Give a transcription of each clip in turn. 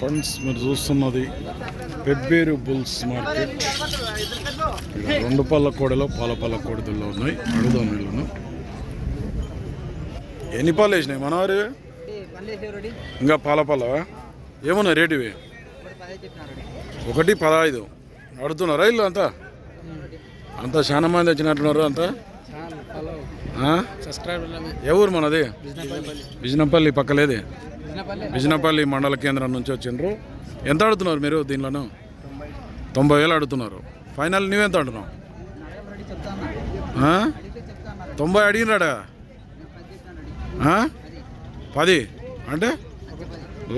Friends మీరు చూస్తున్నది Pebbair bulls market. రెండు పళ్ళ కోడలో పాల పళ్ళ కోడిదల్లో ఉన్నాయి. అడుగుదాం వీళ్ళను. ఎన్ని పాలు వేసినాయి? మనవారు ఇంకా పాల పళ్ళవా ఏమున్నాయి రేటు ఇవి? ఒకటి పదహైదు అడుగుతున్నారా ఇల్లు అంతా? అంతా చాలా మంది వచ్చినట్టున్నారు అంతా? ఊరు మనది? బిజినపల్లి. పక్కలేది. బిజినపల్లి. మండల కేంద్రం నుంచి వచ్చిండ్రు. ఎంత అడుగుతున్నారు మీరు దీనిలోను తొంభై వేలు అడుగుతున్నారు ఫైనల్ నువ్వెంత అంటున్నావు? తొంభై అడిగినాడా? పది. అంటే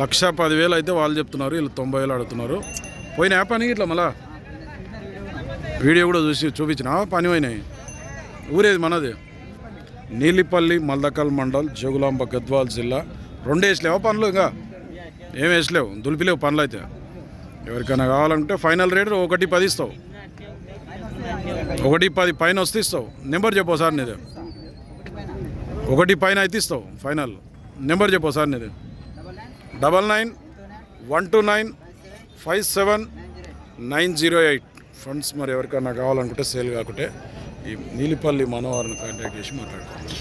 లక్ష పదివేలు అయితే వాళ్ళు చెప్తున్నారు. వీళ్ళు తొంభై వేలు అడుగుతున్నారు పోయిన యాప్ అని ఇట్లా మళ్ళా? వీడియో కూడా చూసి చూపించిన పని పోయినాయి. ఊరేది మనది. నీలిపల్లి మల్దకల్ మండల్ జోగులాంబ గద్వాల్ జిల్లా. రెండు వేసలేవా పనులు ఇంకా? ఏం వేసలేవు? దులిపిలేవు పనులు అయితే. ఎవరికైనా కావాలంటే ఫైనల్ రేట్ ఒకటి పది ఇస్తావు. ఒకటి పది పైన వస్తే ఇస్తావు. నెంబర్ చెప్పు సార్ నీది. ఒకటి పైన అయితే ఇస్తావు ఫైనల్. నెంబర్ చెప్పు సార్ నీది. Double nine one two nine five seven nine zero eight. Funds మరి ఎవరికైనా కావాలనుకుంటే సేల్ కాకుంటే ఈ నీలిపల్లి మనోహర్ని కాంటాక్ట్ చేసి మాట్లాడుకోండి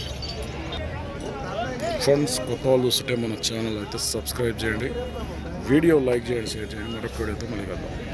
ఫ్రెండ్స్ కొత్త వాళ్ళు చూస్తుంటే మన ఛానల్ అయితే సబ్స్క్రైబ్ చేయండి. వీడియో లైక్ చేయండి షేర్ చేయండి. మరొక వీడియోతో మళ్ళీ కలుద్దాం.